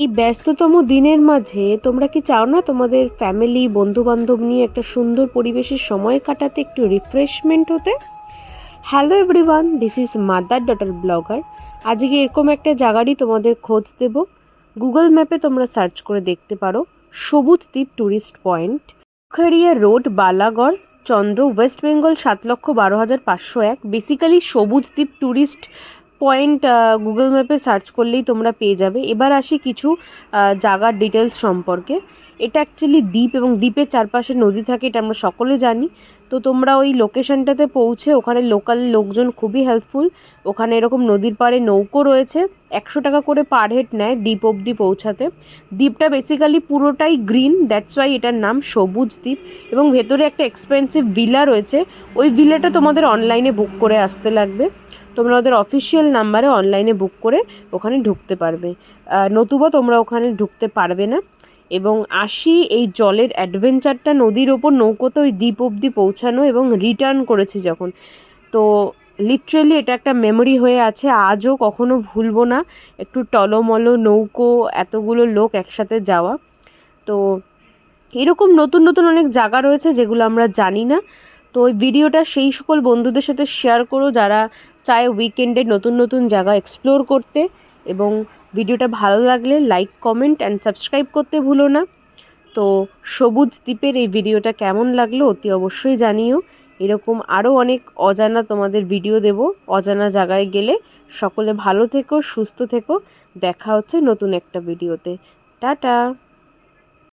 এই ব্যস্ততম দিনের মাঝে তোমরা কি চাও না তোমাদের ফ্যামিলি বন্ধু বান্ধব নিয়ে একটা সুন্দর পরিবেশের সময় কাটাতে একটু রিফ্রেশমেন্ট হতে? Hello everyone this is mother daughter blogger আজকে এরকম একটা জায়গারই তোমাদের খোঁজ দেব। গুগল ম্যাপে তোমরা সার্চ করে দেখতে পারো। সবুজ দ্বীপ tourist point Khoria road Balagarh চন্দ্র ওয়েস্ট বেঙ্গল সাত লক্ষ বারো হাজার পাঁচশো এক। বেসিক্যালি সবুজ দ্বীপ ট্যুরিস্ট পয়েন্ট গুগল ম্যাপে সার্চ করলেই তোমরা পেয়ে যাবে। এবার আসি কিছু জায়গার ডিটেলস সম্পর্কে। এটা অ্যাকচুয়ালি দ্বীপ এবং দ্বীপের চারপাশে নদী থাকে, এটা আমরা সকলে জানি। তো তোমরা ওই লোকেশনটাতে পৌঁছে ওখানে লোকাল লোকজন খুবই হেল্পফুল ওখানে এরকম নদীর পাড়ে নৌকো রয়েছে, একশো টাকা করে পার হেড নেয় দ্বীপ অবধি পৌঁছাতে। দ্বীপটা বেসিক্যালি পুরোটাই গ্রিন দ্যাটস ওয়াই এটার নাম সবুজ দ্বীপ। এবং ভেতরে একটা এক্সপেন্সিভ ভিলা রয়েছে, ওই ভিলাটা তোমাদের অনলাইনে বুক করে আসতে লাগবে। তোমরা ওদের অফিসিয়াল নাম্বারে অনলাইনে বুক করে ওখানে ঢুকতে পারবে। নতুবা তোমরা ওখানে ঢুকতে পারবে না। এবং আসি এই জলের অ্যাডভেঞ্চারটা নদীর ওপর নৌকোতে ওই দ্বীপ অবধি পৌঁছানো এবং রিটার্ন করেছি যখন। তো লিটারেলি এটা একটা মেমোরি হয়ে আছে, আজও কখনো ভুলবো না। একটু টলমলো নৌকো, এতগুলো লোক একসাথে যাওয়া। তো এরকম নতুন নতুন অনেক জায়গা রয়েছে যেগুলো আমরা জানি না। তো ওই ভিডিওটা সেই সকল বন্ধুদের সাথে শেয়ার করো যারা চায় উইকেন্ডে নতুন নতুন জায়গা এক্সপ্লোর করতে এবং ভিডিওটা ভালো লাগলে লাইক কমেন্ট অ্যান্ড সাবস্ক্রাইব করতে ভুলো না। তো সবুজ দ্বীপের এই ভিডিওটা কেমন লাগল অতি অবশ্যই জানিও। এরকম আরও অনেক অজানা তোমাদের ভিডিও দেব। অজানা জায়গায় গেলে সকলে ভালো থেকো, সুস্থ থেকো। দেখা হচ্ছে নতুন একটা ভিডিওতে টাটা!